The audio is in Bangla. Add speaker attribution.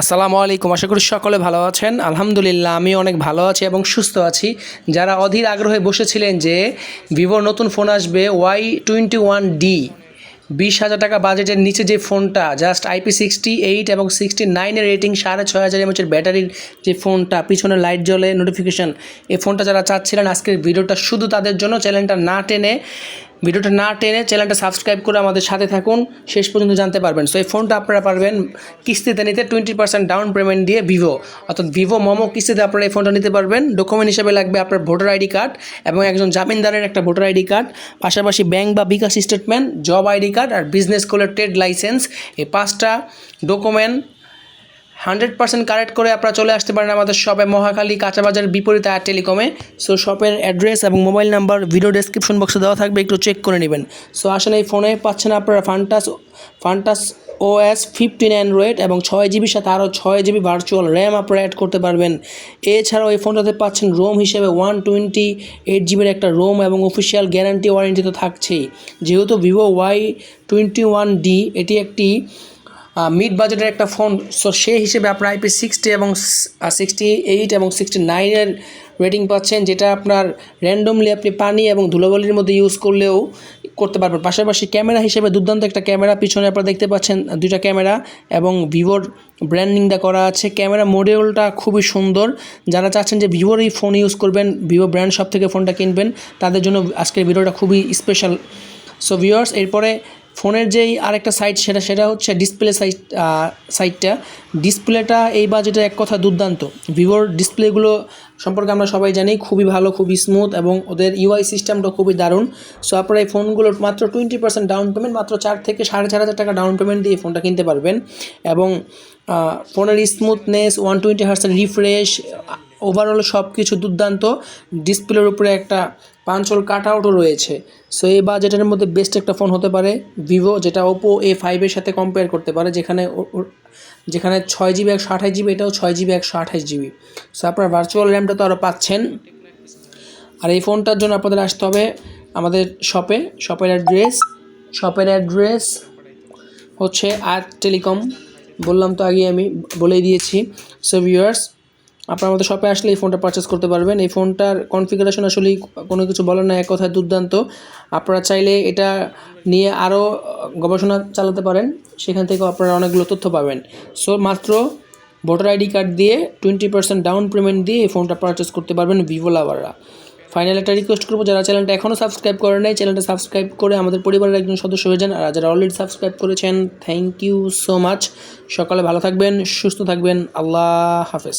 Speaker 1: আসসালামু আলাইকুম, আশা করি সকলে ভালো আছেন। আলহামদুলিল্লাহ আমি অনেক ভালো আছি এবং সুস্থ আছি। যারা অধীর আগ্রহে বসেছিলেন যে ভিভোর নতুন ফোন আসবে ওয়াই টোয়েন্টি ওয়ান ডি, বিশ হাজার টাকা বাজেটের নিচে যে ফোনটা, জাস্ট আইপি সিক্সটি এইট এবং সিক্সটি নাইনের রেটিং সাড়ে ছয় হাজার এমএচের ব্যাটারির যে ফোনটা, পিছনে লাইট জ্বলে নোটিফিকেশান এই ফোনটা যারা চাচ্ছিলেন আজকের ভিডিওটা শুধু তাদের জন্য, চ্যানেলটা না টেনে ভিডিওটা না টেনে চ্যানেলটা সাবস্ক্রাইব করে আমাদের সাথে থাকুন। শেষ পর্যন্ত জানতে পারবেন। সো এই ফোনটা আপনারা পারবেন কিস্তিতে নিতে টোয়েন্টি পার্সেন্ট ডাউন পেমেন্ট দিয়ে ভিভো অর্থাৎ ভিভো মোমো কিস্তিতে আপনারা এই ফোনটা নিতে পারবেন। ডকুমেন্ট হিসেবে লাগবে আপনার ভোটার আইডি কার্ড এবং একজন জামিনদারের একটা ভোটার আইডি কার্ড। পাশাপাশি ব্যাংক বা bKash statement job ID card আর বিজনেস কোলের ট্রেড লাইসেন্স এই পাঁচটা ডকুমেন্ট হান্ড্রেড পার্সেন্ট কারেক্ট করে আপনারা চলে আসতে পারেন আমাদের শপে মহাখালী কাঁচাবাজারের বিপরীতে আর টেলিকমে সো শপের অ্যাড্রেস এবং মোবাইল নাম্বার ভিডিও ডেসক্রিপশন বক্সে দেওয়া থাকবে, একটু চেক করে নেবেন। সো আসলে এই ফোনে পাচ্ছেন আপনারা Funtouch Funtouch OS fifteen Android এবং ছয় জিবির সাথে আরও ছয় জিবি ভার্চুয়াল র্যাম আপনারা অ্যাড করতে পারবেন। এছাড়াও এই ফোনটাতে পাচ্ছেন রোম হিসেবে ওয়ান টোয়েন্টি এইট জিবির একটা রোম এবং অফিসিয়াল গ্যারান্টি ওয়ারেন্টি তো থাকছেই। যেহেতু Vivo Y twenty one D এটি একটি মিড বাজেটের একটা ফোন সো সেই হিসেবে আপনার আইপি সিক্সটি এবং সিক্সটি এইট এবং সিক্সটি নাইনের রেটিং পাচ্ছেন, যেটা আপনার র্যান্ডমলি আপনি পানি এবং ধুলোবালির মধ্যে ইউজ করলেও করতে পারবেন। পাশাপাশি ক্যামেরা হিসেবে দুর্দান্ত একটা ক্যামেরা পিছনে আপনারা দেখতে পাচ্ছেন দুইটা ক্যামেরা এবং ভিভোর ব্র্যান্ডিংটা করা আছে। ক্যামেরা মডিউলটা খুবই সুন্দর। যারা চাচ্ছেন যে ভিভোর এই ফোন ইউজ করবেন ভিভো ব্র্যান্ড শপ থেকে ফোনটা কিনবেন, তাদের জন্য আজকের ভিডিওটা খুবই স্পেশাল সো ভিউয়ার্স এরপরে ফোনের যেই আরেকটা সাইট সেটা সেটা হচ্ছে ডিসপ্লে সাইট সাইটটা ডিসপ্লেটা এই বাজেটে এক কথা দুর্দান্ত। ভিভোর ডিসপ্লেগুলো সম্পর্কে আমরা সবাই জানি, খুবই ভালো, খুবই স্মুথ এবং ওদের ইউআই সিস্টেমটা খুবই দারুণ। সো আপনারা এই ফোনগুলোর মাত্র টোয়েন্টি পার্সেন্ট ডাউন পেমেন্ট মাত্র চার থেকে সাড়ে চার হাজার টাকা ডাউন পেমেন্ট দিয়ে ফোনটা কিনতে পারবেন। এবং ফোনের স্মুথনেস ওয়ান টোয়েন্টি হার্সের রিফ্রেশ ওভারঅল সব কিছু দুর্দান্ত ডিসপ্লের উপরে একটা পাঞ্চল কাট আউটও রয়েছে। সো এই বাজেটের মধ্যে বেস্ট একটা ফোন হতে পারে ভিভো যেটা ওপো এ ফাইভের সাথে কম্পেয়ার করতে পারে, যেখানে যেখানে ছয় জিবি একশো আঠাশ জিবি এটাও ছয় জিবি একশো আঠাশ জিবি সো আপনার ভার্চুয়াল র্যামটা তো আরও পাচ্ছেন। আর এই ফোনটার জন্য আপনাদের আসতে হবে আমাদের শপে শপের অ্যাড্রেস শপের অ্যাড্রেস হচ্ছে আর টেলিকম বললাম তো আগে আমি, বলেই দিয়েছি। সো ভিউয়ার্স আপনারা আমাদের শপে আসলে এই ফোনটা পারচেস করতে পারবেন। এই ফোনটার কনফিগারেশন আসলেই কোনো কিছু বলার না এক কথায় দুর্দান্ত। আপনারা চাইলে এটা নিয়ে আরও গবেষণা চালাতে পারেন। সেখান থেকেও আপনারা অনেকগুলো তথ্য পাবেন। সো মাত্র ভোটার আইডি কার্ড দিয়ে টোয়েন্টি পার্সেন্ট ডাউন পেমেন্ট দিয়ে এই ফোনটা পারচেস করতে পারবেন ভিভো লাভাররা ফাইনাল একটা রিকোয়েস্ট করব, যারা চ্যানেলটা এখনও সাবস্ক্রাইব করে নাই চ্যানেলটা সাবস্ক্রাইব করে আমাদের পরিবারের একজন সদস্য হয়ে যান। আর যারা অলরেডি সাবস্ক্রাইব করেছেন থ্যাংক ইউ সো মাচ সকালে ভালো থাকবেন, সুস্থ থাকবেন, আল্লাহ হাফেজ।